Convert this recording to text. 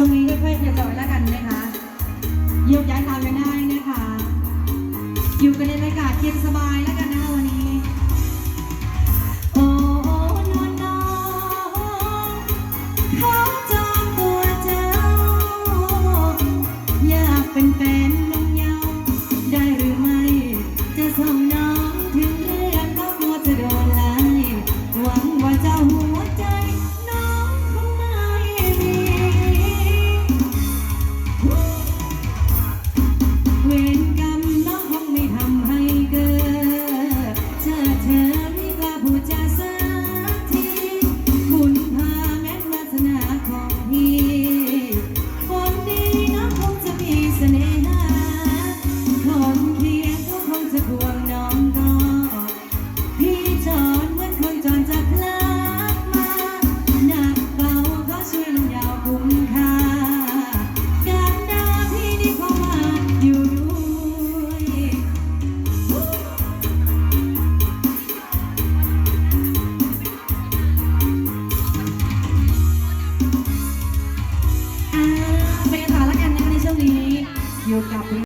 ช่วงนี้ค่อยๆทยอยแล้วกันนะคะโยกย้ายตามกันได้นะคะ อยู่กันในอากาศเย็นสบายแล้วกันนะคะวันนี้โอ้นอนนอนเขา win. แค่ไหน